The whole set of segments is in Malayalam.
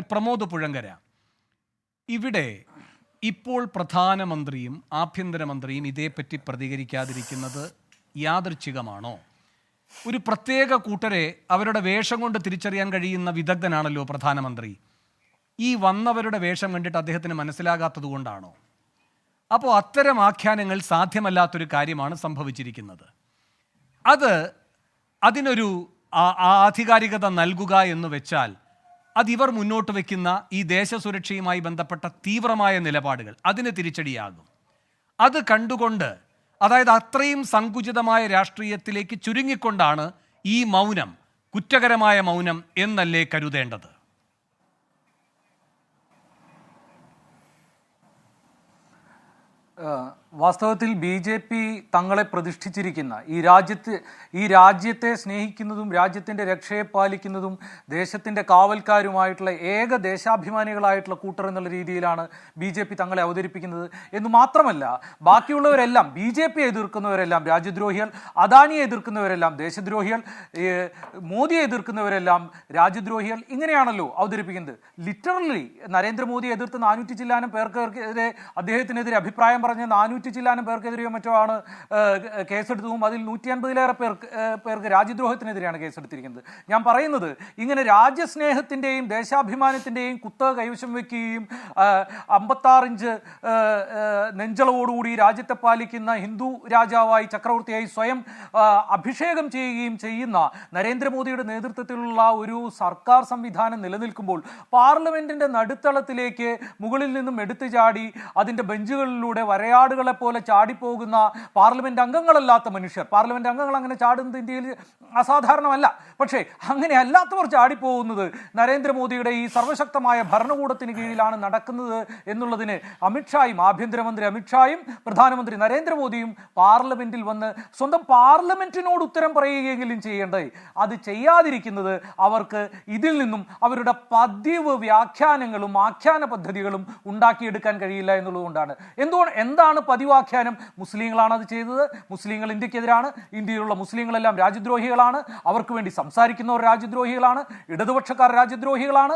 പ്രമോദ് പുഴങ്കര. ഇവിടെ ഇപ്പോൾ പ്രധാനമന്ത്രിയും ആഭ്യന്തരമന്ത്രിയും ഇതേപ്പറ്റി പ്രതികരിക്കാതിരിക്കുന്നത് യാദൃച്ഛികമാണോ? ഒരു പ്രത്യേക കൂട്ടരെ അവരുടെ വേഷം കൊണ്ട് തിരിച്ചറിയാൻ കഴിയുന്ന വിദഗ്ധനാണല്ലോ പ്രധാനമന്ത്രി. ഈ വന്നവരുടെ വേഷം കണ്ടിട്ട് അദ്ദേഹത്തിന് മനസ്സിലാകാത്തത് കൊണ്ടാണോ? അപ്പോൾ അത്തരം ആഖ്യാനങ്ങൾ സാധ്യമല്ലാത്തൊരു കാര്യമാണ് സംഭവിച്ചിരിക്കുന്നത്. അത് അതിനൊരു ആധികാരികത നൽകുക എന്ന് വെച്ചാൽ അതിവർ മുന്നോട്ട് വയ്ക്കുന്ന ഈ ദേശസുരക്ഷയുമായി ബന്ധപ്പെട്ട തീവ്രമായ നിലപാടുകൾ അതിന് തിരിച്ചടിയാകും. അത് കണ്ടുകൊണ്ട് അതായത് അത്രയും സങ്കുചിതമായ രാഷ്ട്രീയത്തിലേക്ക് ചുരുങ്ങിക്കൊണ്ടാണ് ഈ മൗനം കുറ്റകരമായ മൗനം എന്നല്ലേ കരുതേണ്ടത്. ഏഹ് വാസ്തവത്തിൽ ബി ജെ പി തങ്ങളെ പ്രതിഷ്ഠിച്ചിരിക്കുന്ന ഈ രാജ്യത്ത് ഈ രാജ്യത്തെ സ്നേഹിക്കുന്നതും രാജ്യത്തിന്റെ രക്ഷയെ പാലിക്കുന്നതും ദേശത്തിന്റെ കാവൽക്കാരുമായിട്ടുള്ള ഏക ദേശാഭിമാനികളായിട്ടുള്ള കൂട്ടർ എന്നുള്ള രീതിയിലാണ് ബി ജെ പി തങ്ങളെ അവതരിപ്പിക്കുന്നത്. എന്ന് മാത്രമല്ല ബാക്കിയുള്ളവരെല്ലാം ബി ജെ പി എതിർക്കുന്നവരെല്ലാം രാജ്യദ്രോഹികൾ അദാനിയെ എതിർക്കുന്നവരെല്ലാം ദേശദ്രോഹികൾ മോദിയെ എതിർക്കുന്നവരെല്ലാം രാജ്യദ്രോഹികൾ ഇങ്ങനെയാണല്ലോ അവതരിപ്പിക്കുന്നത്. ലിറ്ററലി നരേന്ദ്രമോദിയെ എതിർത്ത് നാനൂറ്റി ചില്ലാനും പേർക്കെതിരെ അദ്ദേഹത്തിനെതിരെ അഭിപ്രായം പറഞ്ഞ നാനൂറ്റി ചില്ലാനം പേർക്കെതിരെയോ മറ്റോ ആണ് കേസെടുത്തതും അതിൽ നൂറ്റി അൻപതിലേറെ പേർക്ക് പേർക്ക് രാജ്യദ്രോഹത്തിനെതിരെയാണ് കേസെടുത്തിരിക്കുന്നത്. ഞാൻ പറയുന്നത് ഇങ്ങനെ രാജ്യസ്നേഹത്തിന്റെയും ദേശാഭിമാനത്തിന്റെയും കുത്തക കൈവശം വയ്ക്കുകയും അമ്പത്താറിഞ്ച് നെഞ്ചളവോടുകൂടി രാജ്യത്തെ പാലിക്കുന്ന ഹിന്ദു രാജാവായി ചക്രവർത്തിയായി സ്വയം അഭിഷേകം ചെയ്യുകയും ചെയ്യുന്ന നരേന്ദ്രമോദിയുടെ നേതൃത്വത്തിലുള്ള ഒരു സർക്കാർ സംവിധാനം നിലനിൽക്കുമ്പോൾ പാർലമെന്റിന്റെ നടുത്തളത്തിലേക്ക് മുകളിൽ നിന്നും എടുത്തു ചാടി അതിന്റെ ബെഞ്ചുകളിലൂടെ വരയാടുകളെ പോലെ ചാടിപ്പോകുന്ന പാർലമെന്റ് അംഗങ്ങളല്ലാത്ത മനുഷ്യർ. പാർലമെന്റ് അംഗങ്ങൾ അങ്ങനെ ചാടുന്നത് ഇന്ത്യയിൽ അസാധാരണമല്ല. പക്ഷേ അങ്ങനെ അല്ലാത്തവർ ചാടിപ്പോകുന്നത് നരേന്ദ്രമോദിയുടെ ഈ സർവശക്തമായ ഭരണകൂടത്തിന് കീഴിലാണ് നടക്കുന്നത് എന്നുള്ളതിന് അമിത്ഷായും ആഭ്യന്തരമന്ത്രി അമിത്ഷായും പ്രധാനമന്ത്രി നരേന്ദ്രമോദിയും പാർലമെന്റിൽ വന്ന് സ്വന്തം പാർലമെന്റിനോട് ഉത്തരം പറയുകയെങ്കിലും ചെയ്യേണ്ടത് അത് ചെയ്യാതിരിക്കുന്നത് അവർക്ക് ഇതിൽ നിന്നും അവരുടെ പതിവ് വ്യാഖ്യാനങ്ങളും ആഖ്യാന പദ്ധതികളും ഉണ്ടാക്കിയെടുക്കാൻ കഴിയില്ല എന്നുള്ളതുകൊണ്ടാണ്. എന്തുകൊണ്ട് എന്താണ് പതിവാഖ്യാനം മുസ്ലിങ്ങളാണ് അത് ചെയ്തത്. മുസ്ലിങ്ങൾ ഇന്ത്യക്കെതിരാണ്. ഇന്ത്യയിലുള്ള മുസ്ലിങ്ങളെല്ലാം രാജ്യദ്രോഹികളാണ്. അവർക്ക് വേണ്ടി സംസാരിക്കുന്നവർ രാജ്യദ്രോഹികളാണ്. ഇടതുപക്ഷക്കാർ രാജ്യദ്രോഹികളാണ്.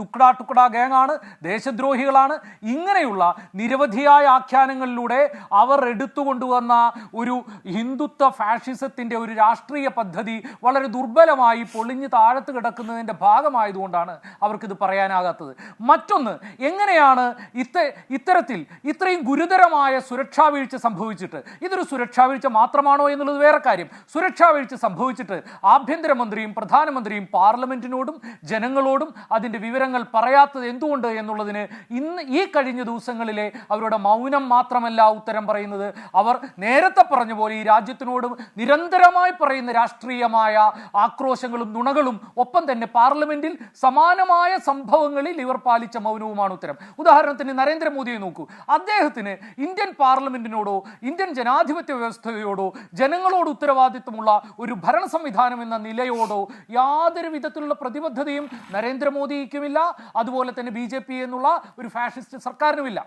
ടുക്കട ടുക്കട ഗാങ്ങാണ്. ദേശദ്രോഹികളാണ്. ഇങ്ങനെയുള്ള നിരവധിയായ ആഖ്യാനങ്ങളിലൂടെ അവർ എടുത്തുകൊണ്ടുവന്ന ഒരു ഹിന്ദുത്വ ഫാഷിസത്തിന്റെ ഒരു രാഷ്ട്രീയ പദ്ധതി വളരെ ദുർബലമായി പൊളിഞ്ഞ് താഴത്ത് കിടക്കുന്നതിന്റെ ഭാഗമായതുകൊണ്ടാണ് അവർക്കിത് പറയാനാകാത്തത്. മറ്റൊന്ന് എങ്ങനെയാണ് ഇത്ത ഇത്തരത്തിൽ ഇത്രയും ഗുരുതരമായ സുരക്ഷാ വീഴ്ച സംഭവിച്ചിട്ട്. ഇതൊരു സുരക്ഷാ വീഴ്ച മാത്രമാണോ എന്നുള്ളത് വേറെ കാര്യം. സുരക്ഷാ വീഴ്ച സംഭവിച്ചിട്ട് ആഭ്യന്തരമന്ത്രിയും പ്രധാനമന്ത്രിയും പാർലമെന്റിനോടും ജനങ്ങളോടും അതിന്റെ വിവരങ്ങൾ പറയാത്തത് എന്തുകൊണ്ട് എന്നുള്ളതിന് ഇന്ന് ഈ കഴിഞ്ഞ ദിവസങ്ങളിലെ അവരുടെ മൗനം മാത്രമല്ല ഉത്തരം പറയുന്നത്. അവർ നേരത്തെ പറഞ്ഞ പോലെ ഈ രാജ്യത്തിനോട് നിരന്തരമായി പറയുന്ന രാഷ്ട്രീയമായ ആക്രോശങ്ങളും നുണകളും ഒപ്പം തന്നെ പാർലമെന്റിൽ സമാനമായ സംഭവങ്ങളിൽ ഇവർ പാലിച്ച മൗനവുമാണ് ഉത്തരം. ഉദാഹരണത്തിന് നരേന്ദ്രമോദിയെ നോക്കൂ. അദ്ദേഹത്തിന് ഇന്ത്യൻ പാർലമെന്റിനോടോ ഇന്ത്യൻ ജനാധിപത്യ വ്യവസ്ഥയോടോ ജനങ്ങളോട് ഉത്തരവാദിത്വമുള്ള ഒരു ഭരണ സംവിധാനം എന്ന നിലയോടോ യാതൊരു വിധത്തിലുള്ള പ്രതിബദ്ധതയും നരേന്ദ്രമോദിക്കുമില്ല. അതുപോലെ തന്നെ ബി എന്നുള്ള ഒരു ഫാഷിസ്റ്റ് സർക്കാരിനുമില്ല.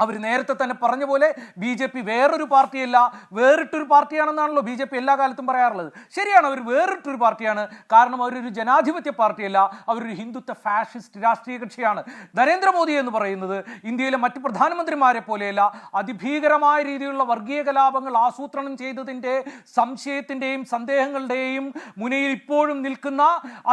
അവർ നേരത്തെ തന്നെ പറഞ്ഞ പോലെ ബി ജെ പി വേറൊരു പാർട്ടിയല്ല വേറിട്ടൊരു പാർട്ടിയാണെന്നാണല്ലോ ബി ജെ പി എല്ലാ കാലത്തും പറയാറുള്ളത്. ശരിയാണ് അവർ വേറിട്ടൊരു പാർട്ടിയാണ്. കാരണം അവരൊരു ജനാധിപത്യ പാർട്ടിയല്ല അവരൊരു ഹിന്ദുത്വ ഫാഷിസ്റ്റ് രാഷ്ട്രീയ കക്ഷിയാണ്. നരേന്ദ്രമോദി എന്ന് പറയുന്നത് ഇന്ത്യയിലെ മറ്റ് പ്രധാനമന്ത്രിമാരെ പോലെയല്ല അതിഭീകരമായ രീതിയിലുള്ള വർഗീയ കലാപങ്ങൾ ആസൂത്രണം ചെയ്തതിന്റെ സംശയത്തിന്റെയും സന്ദേഹങ്ങളുടെയും മുനയിൽ ഇപ്പോഴും നിൽക്കുന്ന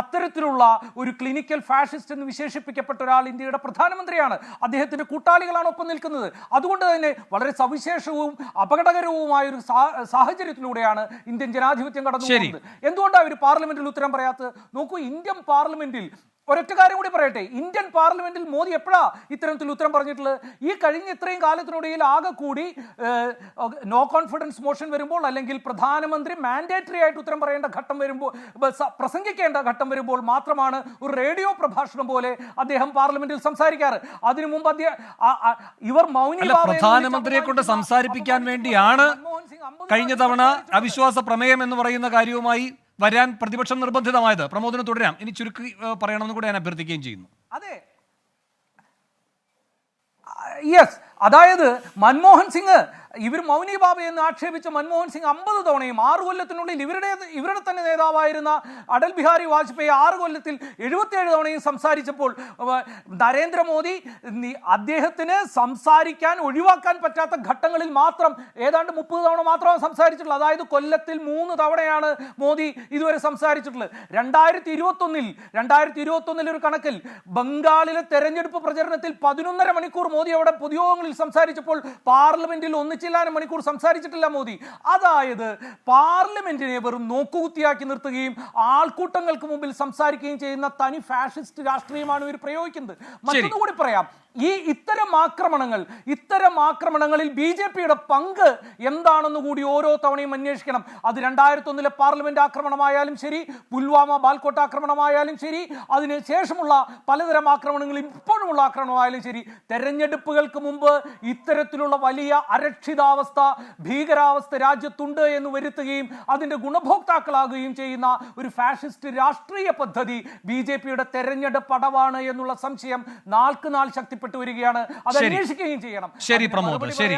അത്തരത്തിലുള്ള ഒരു ക്ലിനിക്കൽ ഫാഷിസ്റ്റ് എന്ന് വിശേഷിപ്പിക്കപ്പെട്ട ഒരാൾ ഇന്ത്യയുടെ പ്രധാനമന്ത്രിയാണ്. അദ്ദേഹത്തിന്റെ കൂട്ടാളികളാണ് ഒപ്പം നിൽക്കുന്നത്. അതുകൊണ്ട് തന്നെ വളരെ സവിശേഷവും അപകടകരവുമായ ഒരു സാഹചര്യത്തിലൂടെയാണ് ഇന്ത്യൻ ജനാധിപത്യം കടന്നു പോകുന്നത് എന്തുകൊണ്ടാണ് അവർ പാർലമെന്റിൽ ഉത്തരം പറയാത്തത്? നോക്കൂ ഇന്ത്യൻ പാർലമെന്റിൽ ഒരൊറ്റ കാര്യം കൂടി പറയട്ടെ. ഇന്ത്യൻ പാർലമെന്റിൽ മോദി എപ്പോഴാ ഇത്തരത്തിൽ ഉത്തരം പറഞ്ഞിട്ടുള്ളത്? ഈ കഴിഞ്ഞ ഇത്രയും കാലത്തിനിടയിൽ ആകെ കൂടി നോ കോൺഫിഡൻസ് മോഷൻ വരുമ്പോൾ അല്ലെങ്കിൽ പ്രധാനമന്ത്രി മാൻഡേറ്ററി ആയിട്ട് ഉത്തരം പറയേണ്ട ഘട്ടം വരുമ്പോൾ പ്രസംഗിക്കേണ്ട ഘട്ടം വരുമ്പോൾ മാത്രമാണ് ഒരു റേഡിയോ പ്രഭാഷണം പോലെ അദ്ദേഹം പാർലമെന്റിൽ സംസാരിക്കാറ്. അതിനു മുമ്പ് ഇവർ മൗനി പ്രധാനമന്ത്രിയെ കൊണ്ട് സംസാരിപ്പിക്കാൻ വേണ്ടിയാണ് കഴിഞ്ഞ തവണ അവിശ്വാസ പ്രമേയം എന്ന് പറയുന്ന കാര്യവുമായി വരാൻ പ്രതിപക്ഷം നിർബന്ധിതമായത്. പ്രമോദിനെ തുടരാം. ഇനി ചുരുക്കി പറയണമെന്ന് കൂടെ ഞാൻ അഭ്യർത്ഥിക്കുകയും ചെയ്യുന്നു. അതെ. യെസ്. അതായത് മൻമോഹൻ സിംഗ് ഇവർ മൗനി ബാബ എന്ന് ആക്ഷേപിച്ച മൻമോഹൻ സിംഗ് അമ്പത് തവണയും ആറ് കൊല്ലത്തിനുള്ളിൽ ഇവരുടെ ഇവരുടെ തന്നെ നേതാവായിരുന്ന അടൽ ബിഹാരി വാജ്പേയി ആറ് കൊല്ലത്തിൽ എഴുപത്തിയേഴ് തവണയും സംസാരിച്ചപ്പോൾ നരേന്ദ്രമോദി അദ്ദേഹത്തിന് സംസാരിക്കാൻ ഒഴിവാക്കാൻ പറ്റാത്ത ഘട്ടങ്ങളിൽ മാത്രം ഏതാണ്ട് മുപ്പത് തവണ മാത്രമാണ് സംസാരിച്ചിട്ടുള്ളത്. അതായത് കൊല്ലത്തിൽ മൂന്ന് തവണയാണ് മോദി ഇതുവരെ സംസാരിച്ചിട്ടുള്ളത്. രണ്ടായിരത്തി ഇരുപത്തൊന്നിൽ രണ്ടായിരത്തി ഇരുപത്തൊന്നിൽ ഒരു കണക്കിൽ ബംഗാളിലെ തെരഞ്ഞെടുപ്പ് പ്രചരണത്തിൽ പതിനൊന്നര മണിക്കൂർ മോദി അവിടെ പൊതുയോഗങ്ങളിൽ സംസാരിച്ചപ്പോൾ പാർലമെന്റിൽ ഒന്നിച്ചില്ലാനും മണിക്കൂർ സംസാരിച്ചിട്ടില്ല മോദി. അതായത് പാർലമെന്റിനെ വെറും നോക്കുകുത്തിയാക്കി നിർത്തുകയും ആൾക്കൂട്ടങ്ങൾക്ക് മുമ്പിൽ സംസാരിക്കുകയും ചെയ്യുന്ന തനി ഫാഷിസ്റ്റ് രാഷ്ട്രീയമാണ് ഇവർ പ്രയോഗിക്കുന്നത്. മറ്റൊന്നുകൂടി പറയാം. ഈ ഇത്തരം ആക്രമണങ്ങൾ ഇത്തരം ആക്രമണങ്ങളിൽ ബി ജെ പിയുടെ പങ്ക് എന്താണെന്ന് കൂടി ഓരോ തവണയും അന്വേഷിക്കണം. അത് രണ്ടായിരത്തി ഒന്നിലെ പാർലമെന്റ് ആക്രമണമായാലും ശരി പുൽവാമ ബാൽക്കോട്ട് ആക്രമണമായാലും ശരി അതിന് ശേഷമുള്ള പലതരം ഇപ്പോഴുമുള്ള ആക്രമണമായാലും ശരി. തെരഞ്ഞെടുപ്പുകൾക്ക് മുമ്പ് ഇത്തരത്തിലുള്ള വലിയ അരക്ഷിതാവസ്ഥ ഭീകരാവസ്ഥ രാജ്യത്തുണ്ട് എന്ന് വരുത്തുകയും അതിന്റെ ഗുണഭോക്താക്കളാകുകയും ചെയ്യുന്ന ഒരു ഫാഷിസ്റ്റ് രാഷ്ട്രീയ പദ്ധതി ബി ജെ പിയുടെ തെരഞ്ഞെടുപ്പ് അടവാണ് എന്നുള്ള സംശയം നാൾക്ക് നാൾ ശക്തിപ്പെട്ടു വരികയാണ്. അത് അന്വേഷിക്കുകയും ചെയ്യണം. ശരി പ്രമോദ്, ശരി.